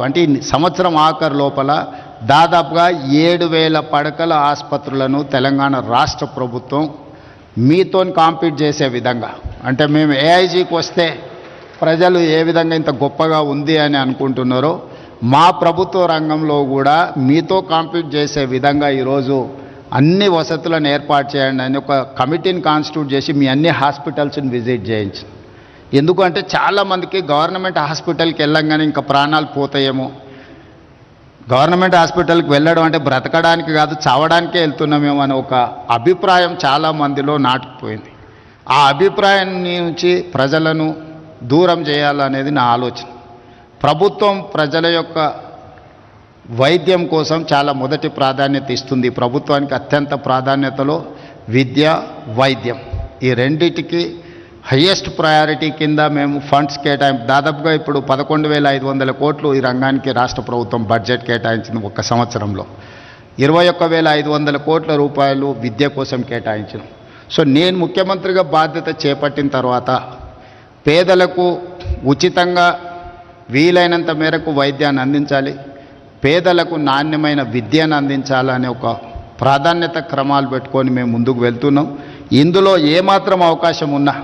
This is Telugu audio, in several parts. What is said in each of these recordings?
అంటే సంవత్సరం ఆఖరు లోపల దాదాపుగా ఏడు వేల పడకల ఆసుపత్రులను తెలంగాణ రాష్ట్ర ప్రభుత్వం మీతో కాంపీట్ చేసే విధంగా. అంటే మేము ఏఐజీకి వస్తే ప్రజలు ఏ విధంగా ఇంత గొప్పగా ఉంది అని అనుకుంటున్నారో మా ప్రభుత్వ రంగంలో కూడా మీతో కాంపీట్ చేసే విధంగా ఈరోజు అన్ని వసతులను ఏర్పాటు చేయండి అని ఒక కమిటీని కాన్స్టిట్యూట్ చేసి మీ అన్ని హాస్పిటల్స్ని విజిట్ చేయించింది. ఎందుకంటే చాలామందికి గవర్నమెంట్ హాస్పిటల్కి వెళ్ళంగానే ఇంకా ప్రాణాలు పోతాయేమో. గవర్నమెంట్ హాస్పిటల్కి వెళ్ళడం అంటే బ్రతకడానికి కాదు చావడానికే వెళ్తున్నామేమో అనే ఒక అభిప్రాయం చాలా మందిలో నాటుకుపోయింది. ఆ అభిప్రాయం నుంచి ప్రజలను దూరం చేయాలనేది నా ఆలోచన. ప్రభుత్వం ప్రజల యొక్క వైద్యం కోసం చాలా మొదటి ప్రాధాన్యత ఇస్తుంది. ప్రభుత్వానికి అత్యంత ప్రాధాన్యతలో విద్య వైద్యం. ఈ రెండిటికి హయ్యెస్ట్ ప్రయారిటీ కింద మేము ఫండ్స్ కేటాయి దాదాపుగా ఇప్పుడు పదకొండు వేల ఐదు వందల కోట్లు ఈ రంగానికి రాష్ట్ర ప్రభుత్వం బడ్జెట్ కేటాయించింది ఒక సంవత్సరంలో. ఇరవై ఒక్క వేల ఐదు వందల కోట్ల రూపాయలు విద్య కోసం కేటాయించడం సో నేను ముఖ్యమంత్రిగా బాధ్యత చేపట్టిన తర్వాత పేదలకు ఉచితంగా వీలైనంత మేరకు వైద్యాన్ని అందించాలి పేదలకు నాణ్యమైన విద్యను అందించాలనే ఒక ప్రాధాన్యత క్రమాలు పెట్టుకొని మేము ముందుకు వెళ్తున్నాం. ఇందులో ఏమాత్రం అవకాశం ఉన్నా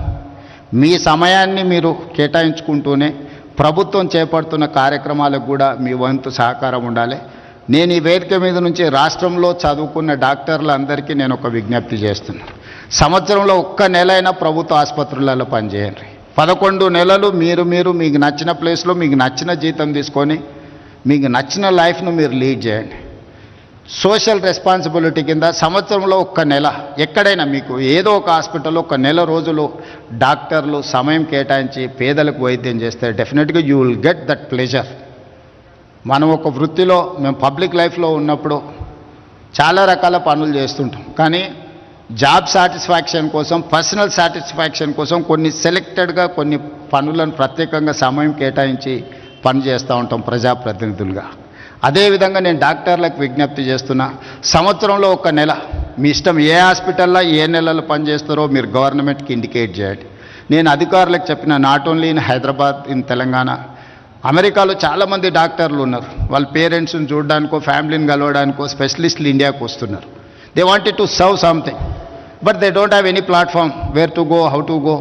మీ సమయాన్ని మీరు కేటాయించుకుంటూనే ప్రభుత్వం చేపడుతున్న కార్యక్రమాలకు కూడా మీ వంతు సహకారం ఉండాలి. నేను ఈ వేదిక మీద నుంచి రాష్ట్రంలో చదువుకున్న డాక్టర్లందరికీ నేను ఒక విజ్ఞప్తి చేస్తున్నాను సంవత్సరంలో ఒక్క నెలైనా ప్రభుత్వ ఆసుపత్రులలో పనిచేయండి. పదకొండు నెలలు మీరు మీరు మీకు నచ్చిన ప్లేస్లో మీకు నచ్చిన జీతం తీసుకొని మీకు నచ్చిన లైఫ్ను మీరు లీడ్ చేయండి. సోషల్ రెస్పాన్సిబిలిటీ కింద సంవత్సరంలో ఒక్క నెల ఎక్కడైనా మీకు ఏదో ఒక హాస్పిటల్లో ఒక నెల రోజులు డాక్టర్లు సమయం కేటాయించి పేదలకు వైద్యం చేస్తే డెఫినెట్గా you will get that pleasure. మనం ఒక వృత్తిలో మేము పబ్లిక్ లైఫ్లో ఉన్నప్పుడు చాలా రకాల పనులు చేస్తుంటాం. కానీ జాబ్ సాటిస్ఫాక్షన్ కోసం పర్సనల్ సాటిస్ఫాక్షన్ కోసం కొన్ని సెలెక్టెడ్గా కొన్ని పనులను ప్రత్యేకంగా సమయం కేటాయించి పని చేస్తూ ఉంటాం ప్రజాప్రతినిధులుగా. అదేవిధంగా నేను డాక్టర్లకు విజ్ఞప్తి చేస్తున్నా సంవత్సరంలో ఒక నెల మీ ఇష్టం ఏ హాస్పిటల్లో ఏ నెలలు పనిచేస్తారో మీరు గవర్నమెంట్కి ఇండికేట్ చేయండి. నేను అధికారులకు చెప్పిన not only in Hyderabad in Telangana అమెరికాలో చాలామంది డాక్టర్లు ఉన్నారు. వాళ్ళ పేరెంట్స్ని చూడడానికో ఫ్యామిలీని కలవడానికో స్పెషలిస్టులు ఇండియాకు వస్తున్నారు. They wanted to serve something but they don't have any platform where to go how to go